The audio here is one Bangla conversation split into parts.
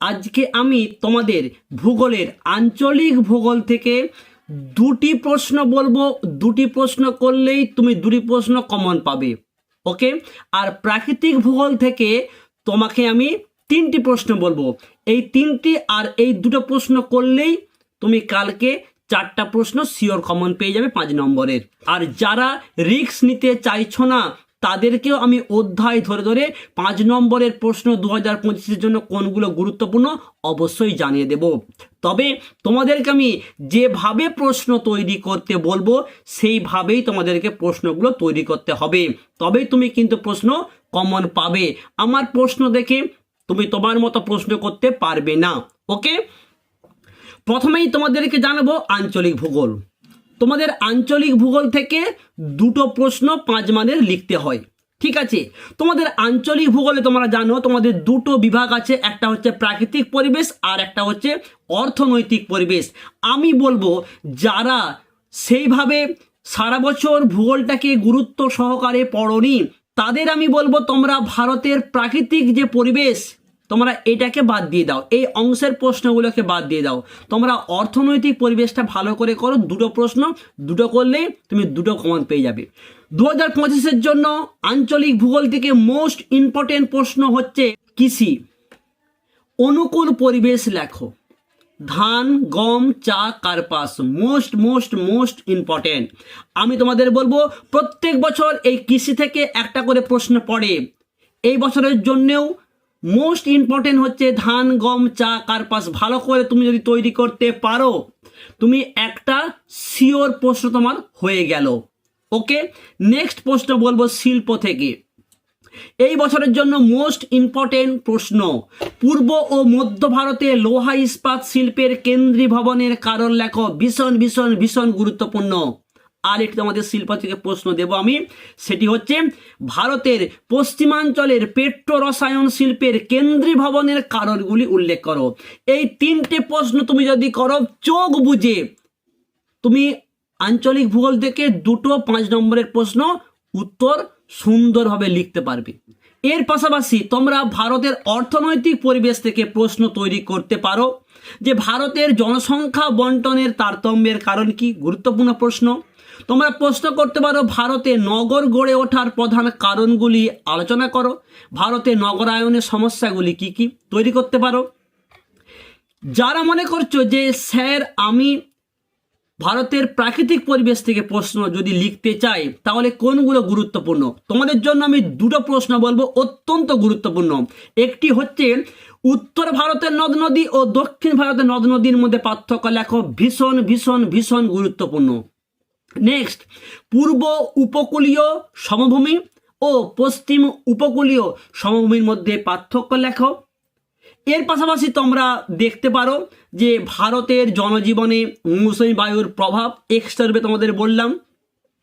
আজকে আমি তোমাদের ভূগোলের আঞ্চলিক ভূগোল থেকে দুটি প্রশ্ন বলব। দুটি প্রশ্ন করলেই তুমি দুটি প্রশ্ন কমন পাবে। ওকে? আর প্রাকৃতিক ভূগোল থেকে তোমাকে আমি তিনটি প্রশ্ন বলব। এই তিনটি আর এই দুটো প্রশ্ন করলেই তুমি কালকে চারটা প্রশ্ন সিওর কমন পেয়ে যাবে পাঁচ নম্বরের। আর যারা রিক্স নিতে চাইছো না তাদেরকেও আমি অধ্যায় ধরে ধরে পাঁচ নম্বরের প্রশ্ন দু হাজার পঁচিশের জন্য কোনগুলো গুরুত্বপূর্ণ অবশ্যই জানিয়ে দেব। তবে তোমাদেরকে আমি যেভাবে প্রশ্ন তৈরি করতে বলব, সেইভাবেই তোমাদেরকে প্রশ্নগুলো তৈরি করতে হবে। তবেই তুমি কিন্তু প্রশ্ন কমন পাবে। আমার প্রশ্ন দেখে তুমি তোমার মতো প্রশ্ন করতে পারবে না। ওকে? প্রথমেই তোমাদেরকে জানাব আঞ্চলিক ভূগোল। তোমাদের আঞ্চলিক ভূগোল থেকে দুটো প্রশ্ন পাঁচ মানের লিখতে হয়। ঠিক আছে? তোমাদের আঞ্চলিক ভূগোলে তোমরা জানো, তোমাদের দুটো বিভাগ আছে, একটা হচ্ছে প্রাকৃতিক পরিবেশ আর একটা হচ্ছে অর্থনৈতিক পরিবেশ। আমি বলব, যারা সেইভাবে সারা বছর ভূগোলটাকে গুরুত্ব সহকারে পড়নি, তাদের আমি বলব তোমরা ভারতের প্রাকৃতিক যে পরিবেশ তোমরা এটাকে বাদ দিয়ে দাও। এই অংশের প্রশ্নগুলোকে বাদ দিয়ে দাও। তোমরা অর্থনৈতিক পরিবেশটা ভালো করে করো, দুটো প্রশ্ন, দুটো করলেই তুমি দুটো কমন পেয়ে যাবে। দু হাজার পঁচিশের জন্য আঞ্চলিক ভূগোল থেকে মোস্ট ইম্পর্টেন্ট প্রশ্ন হচ্ছে কৃষি। অনুকূল পরিবেশ লেখো। ধান, গম, চা, কার্পাস মোস্ট মোস্ট মোস্ট ইম্পর্টেন্ট আমি তোমাদের বলব, প্রত্যেক বছর এই কৃষি থেকে একটা করে প্রশ্ন পড়ে। এই বছরের জন্যেও মোস্ট ইম্পর্টেন্ট হচ্ছে ধান, গম, চা, কার্পাস। ভালো করে তুমি যদি তৈরি করতে পারো, তুমি একটা শিওর প্রশ্ন তোমার হয়ে গেল। ওকে নেক্সট প্রশ্ন বলব শিল্প থেকে। এই বছরের জন্য মোস্ট ইম্পর্টেন্ট প্রশ্ন। পূর্ব ও মধ্য ভারতে লোহা ইস্পাত শিল্পের কেন্দ্রীয় ভবনের কারণ লেখো। ভীষণ ভীষণ ভীষণ গুরুত্বপূর্ণ। আর একটি আমাদের শিল্প থেকে প্রশ্ন দেব আমি। সেটি হচ্ছে, ভারতের পশ্চিমাঞ্চলের পেট্রো রসায়ন শিল্পের কেন্দ্রীয় ভবনের কারণগুলি উল্লেখ করো। এই তিনটে প্রশ্ন তুমি যদি করো, চোখ বুঝে। তুমি আঞ্চলিক ভূগোল থেকে দুটো পাঁচ নম্বরের প্রশ্ন, উত্তর সুন্দরভাবে লিখতে পারবে। এর পাশাপাশি তোমরা ভারতের অর্থনৈতিক পরিবেশ থেকে প্রশ্ন তৈরি করতে পারো যে, ভারতের জনসংখ্যা বন্টনের তারতম্যের কারণ কি? গুরুত্বপূর্ণ প্রশ্ন। তোমরা প্রশ্ন করতে পারো, ভারতে নগর গড়ে ওঠার প্রধান কারণগুলি আলোচনা করো। ভারতে নগরায়নের সমস্যাগুলি কি কি তৈরি করতে পারো। যারা মনে করছ যে, স্যার, আমি ভারতের প্রাকৃতিক পরিবেশ থেকে প্রশ্ন যদি লিখতে চাই, তাহলে কোনগুলো গুরুত্বপূর্ণ? তোমাদের জন্য আমি দুটো প্রশ্ন বলব, অত্যন্ত গুরুত্বপূর্ণ। একটি হচ্ছে, উত্তর ভারতের নদ নদী ও দক্ষিণ ভারতের নদ নদীর মধ্যে পার্থক্য লেখো, ভীষণ ভীষণ ভীষণ গুরুত্বপূর্ণ। নেক্সট পূর্ব উপকূলীয় সমভূমি ও পশ্চিম উপকূলীয় সমভূমির মধ্যে পার্থক্য লেখো। এর পাশাপাশি তোমরা দেখতে পারো যে ভারতের জনজীবনে মৌসুমী বায়ুর প্রভাব এক্সট্রা তোমাদের বললাম।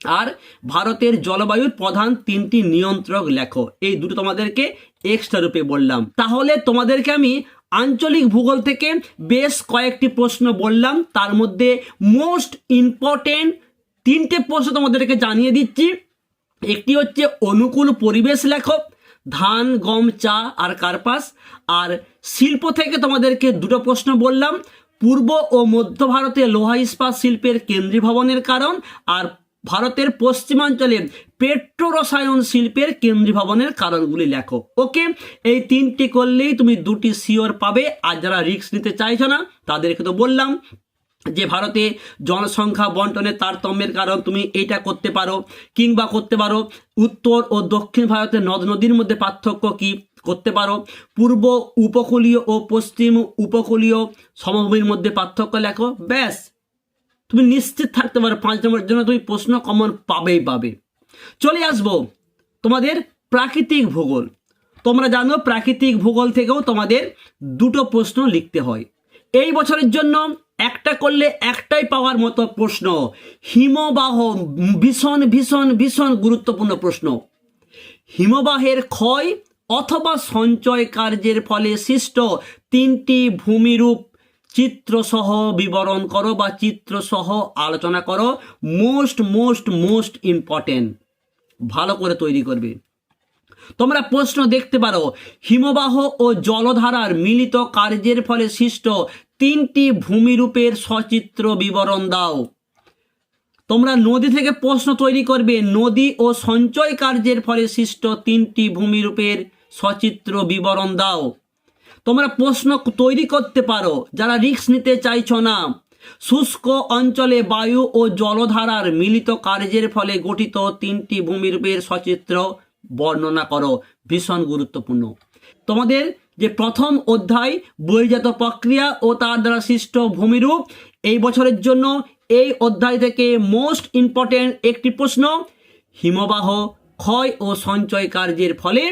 আর ভারতের জলবায়ুর প্রধান তিনটি নিয়ন্ত্রক লেখো। এই দুটো তোমাদেরকে এক্সট্রা রূপে বললাম। তাহলে তোমাদেরকে আমি আঞ্চলিক ভূগোল থেকে বেশ কয়েকটি প্রশ্ন বললাম। তার মধ্যে মোস্ট ইম্পর্টেন্ট তিনটে প্রশ্ন তোমাদেরকে জানিয়ে দিচ্ছি। একটি হচ্ছে অনুকূল পরিবেশ লেখক, ধান, গম, চা আর কার্পাস। আর শিল্প থেকে তোমাদেরকে দুটো প্রশ্ন বললাম, পূর্ব ও মধ্য ভারতে লোহা ইস্পাত শিল্পের কেন্দ্রীয় ভবনের কারণ আর ভারতের পশ্চিমাঞ্চলে পেট্রো রসায়ন শিল্পের কেন্দ্রীয় ভবনের কারণগুলি লেখো ওকে, এই তিনটি করলেই তুমি দুটি শিওর পাবে। আর যারা রিস্ক নিতে চাইছো না, তাদেরকে তো বললাম যে ভারতে জনসংখ্যা বন্টনের তারতম্যের কারণ তুমি এটা করতে পারো কিংবা করতে পারো, উত্তর ও দক্ষিণ ভারতের নদ নদীর মধ্যে পার্থক্য কি করতে পারো, পূর্ব উপকূলীয় ও পশ্চিম উপকূলীয় সমভূমির মধ্যে পার্থক্য লেখো, ব্যাস। তুমি নিশ্চিত থাকতে পারো, পাঁচ নম্বরের জন্য তুমি প্রশ্ন কমন পাবেই পাবে। চলে আসব তোমাদের প্রাকৃতিক ভূগোল। তোমরা জানো প্রাকৃতিক ভূগোল থেকেও তোমাদের দুটো প্রশ্ন লিখতে হয়। এই বছরের জন্য একটা করলে একটাই পাওয়ার মতো প্রশ্ন। হিমবাহ ভীষণ ভীষণ ভীষণ গুরুত্বপূর্ণ প্রশ্ন। হিমবাহের ক্ষয় অথবা সঞ্চয় কার্যের ফলে সৃষ্ট তিনটি ভূমিরূপ চিত্রসহ বিবরণ করো বা চিত্রসহ আলোচনা করো। Most most most important. ভালো করে তৈরি করবে। তোমরা প্রশ্ন দেখতে পারো। হিমবাহ ও জলধারার মিলিত কার্যের ফলে সৃষ্ট তিনটি ভূমিরূপের সচিত্র বিবরণ দাও। তোমরা নদী থেকে প্রশ্ন তৈরি করবে, নদী ও সঞ্চয় কার্যের ফলে সৃষ্ট তিনটি ভূমিরূপের সচিত্র বিবরণ দাও। তোমরা প্রশ্ন তৈরি করতে পারো, যারা রিস্ক নিতে চাইছ না। শুষ্ক অঞ্চলে বায়ু ও জলধারার মিলিত কার্যের ফলে গঠিত তিনটি ভূমিরূপের সচিত্র বর্ণনা করো, ভীষণ গুরুত্বপূর্ণ। তোমাদের যে প্রথম অধ্যায়, বহির্জাত প্রক্রিয়া ও তার দ্বারা সৃষ্ট ভূমিরূপ, এই বছরের জন্য এই অধ্যায় থেকে মোস্ট ইম্পর্টেন্ট একটি প্রশ্ন, হিমবাহ ক্ষয় ও সঞ্চয় কার্যের ফলে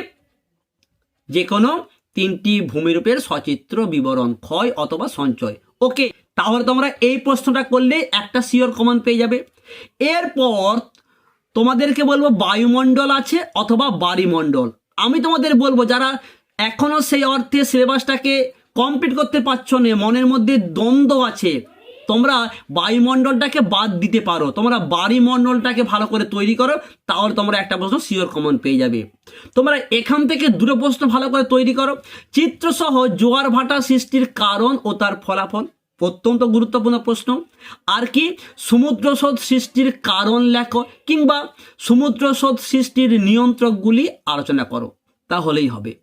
যে কোনো তিনটি ভূমিরূপের সচিত্র, বিবরণ, ক্ষয় অথবা সঞ্চয়। ওকে তাহলে তোমরা এই প্রশ্নটা করলে একটা সিওর কমন পেয়ে যাবে। এরপর তোমাদেরকে বলব বায়ুমণ্ডল আছে অথবা বাড়িমণ্ডল আমি তোমাদের বলব, যারা এখনও সেই অর্থে সিলেবাসটাকে কমপ্লিট করতে পারছ না, মনের মধ্যে দ্বন্দ্ব আছে, তোমরা বায়ুমণ্ডলটাকে বাদ দিতে পারো। তোমরা বাড়িমণ্ডলটাকে ভালো করে তৈরি করো, তাহলে তোমরা একটা প্রশ্ন শিওর কমন পেয়ে যাবে। তোমরা এখান থেকে দুটো প্রশ্ন ভালো করে তৈরি করো। চিত্রসহ জোয়ার ভাটা সৃষ্টির কারণ ও তার ফলাফল। অত্যন্ত গুরুত্বপূর্ণ প্রশ্ন। আর কি সমুদ্র সৃষ্টির কারণ লেখো কিংবা সমুদ্র সৃষ্টির নিয়ন্ত্রকগুলি আলোচনা করো, তাহলেই হবে।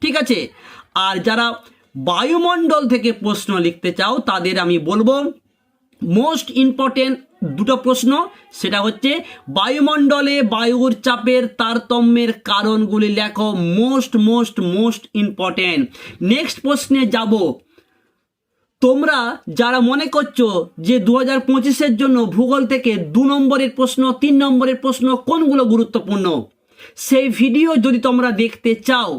ঠিক আছে? আর যারা বায়ুমণ্ডল থেকে প্রশ্ন লিখতে চাও, তাদের আমি বলব মোস্ট ইম্পর্টেন্ট দুটো প্রশ্ন। সেটা হচ্ছে, বায়ুমণ্ডলে বায়ুর চাপের তারতম্যের কারণগুলি লেখো most most most important next প্রশ্নে যাব। তোমরা যারা মনে করছ যে দু হাজার পঁচিশের জন্য ভূগোল থেকে দু নম্বরের প্রশ্ন, তিন নম্বরের প্রশ্ন কোনগুলো গুরুত্বপূর্ণ? সেই ভিডিও যদি তোমরা দেখতে চাও,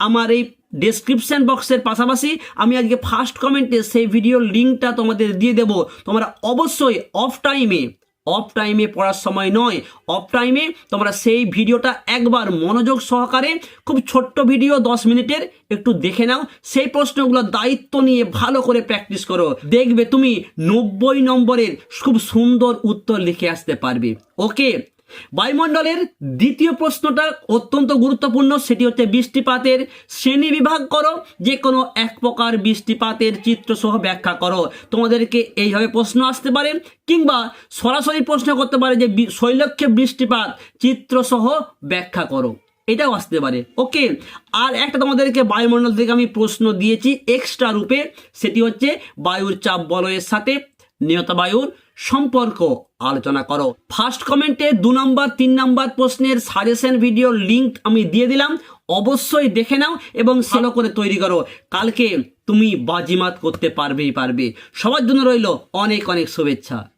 আমার এই ডেসক্রিপশন বক্সের পাশাপাশি আমি আজকে ফার্স্ট কমেন্টে সেই ভিডিওর লিঙ্কটা তোমাদের দিয়ে দেব। তোমরা অবশ্যই অফ টাইমে অফ টাইমে পড়ার সময় নয়। অফ টাইমে তোমরা সেই ভিডিওটা একবার মনোযোগ সহকারে খুব ছোট্ট ভিডিও, দশ মিনিটের একটু দেখে নাও। সেই প্রশ্নগুলো দায়িত্ব নিয়ে ভালো করে প্র্যাকটিস করো। দেখবে তুমি নব্বই নম্বরের খুব সুন্দর উত্তর লিখে আসতে পারবে। ওকে বায়ুমণ্ডলের দ্বিতীয় প্রশ্নটা অত্যন্ত গুরুত্বপূর্ণ, সেটি হচ্ছে বৃষ্টিপাতের শ্রেণি বিভাগ করো যে কোনো এক প্রকার বৃষ্টিপাতের চিত্রসহ ব্যাখ্যা করো। তোমাদেরকে এইভাবে প্রশ্ন আসতে পারে, কিংবা সরাসরি প্রশ্ন করতে পারে যে শৈলক্ষে বৃষ্টিপাত চিত্রসহ ব্যাখ্যা করো। এটাও আসতে পারে। ওকে, আর একটা তোমাদেরকে বায়ুমণ্ডল থেকে আমি প্রশ্ন দিয়েছি এক্সট্রা রূপে, সেটি হচ্ছে বায়ুর চাপ বলয়ের সাথে, নিয়ত বায়ুর সম্পর্ক আলোচনা করো। ফার্স্ট কমেন্টে দু নম্বর, তিন নম্বর প্রশ্নের সাজেশন ভিডিও লিঙ্ক আমি দিয়ে দিলাম। অবশ্যই দেখে নাও এবং ভালো করে তৈরি করো। কালকে তুমি বাজিমাত করতে পারবেই পারবে। সবার জন্য রইল অনেক অনেক শুভেচ্ছা।